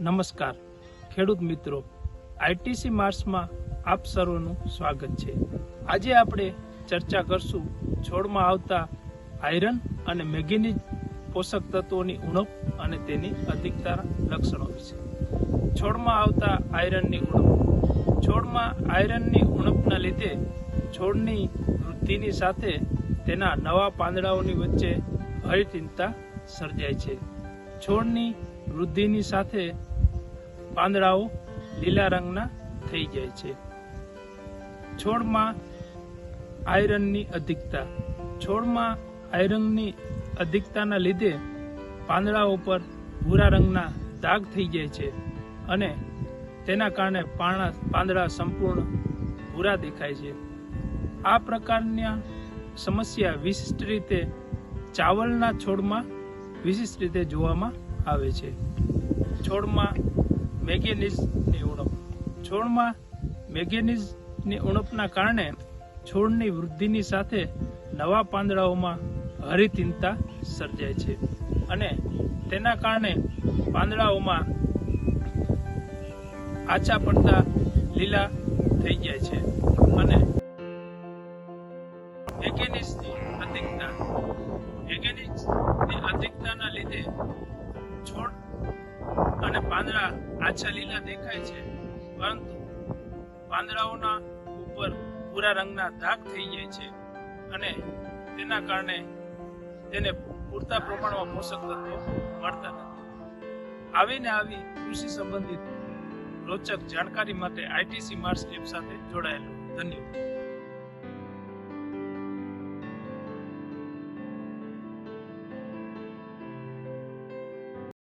નમસ્કાર. ખેડૂત મિત્રો, આઈટીસી માર્સમાં આપ સર્વનું સ્વાગત છે. આજે આપણે ચર્ચા કરશું છોડમાં આવતા આયરન અને મેગ્નેઝ પોષક તત્વોની ઉણપ અને તેની અધિકતા લક્ષણો વિશે. છોડમાં આવતા આયરનની ઉણપ. છોડમાં આયરનની ઉણપના લીધે છોડની વૃદ્ધિની સાથે તેના નવા પાંદડાઓની વચ્ચે ભયચિંતા સર્જાય છે. છોડની વૃદ્ધિની સાથે પાંદડાઓ લીલા રંગના થઈ જાય છે. છોડમાં આયરનની અધિકતા. છોડમાં આયરનની અધિકતાના લીધે પાંદડાઓ પર ભૂરા રંગના દાગ થઈ જાય છે અને તેના કારણે પાણા, પાંદડા સંપૂર્ણ ભૂરા દેખાય છે. આ પ્રકારના સમસ્યા વિશિષ્ટ રીતે ચાવલના છોડમાં વિશિષ્ટ રીતે જોવામાં આવે છે. છોડમાં મેગેનિઝની ઉણપ. છોડમાં મેગેનિઝની ઉણપના કારણે છોડની વૃદ્ધિની સાથે નવા પાંદડાઓમાં હરિતિનતા સર્જાય છે અને તેના કારણે પાંદડાઓમાં આછા પડતા લીલા થઈ જાય છે. અને મેગ્નેઝની છોડ અને પાંદડા આછા લીલા દેખાય છે, પરંતુ પાંદડાઓના ઉપર ભૂરા રંગના ધાક થઈ જાય છે અને તેના કારણે તેને પૂરતા પ્રમાણમાં પોષક તત્વો મળતા નથી. આવીને આવી કૃષિ સંબંધિત રોચક જાણકારી માટે આઈટીસી માર્સ એપ સાથે જોડાયેલો. ધન્યવાદ.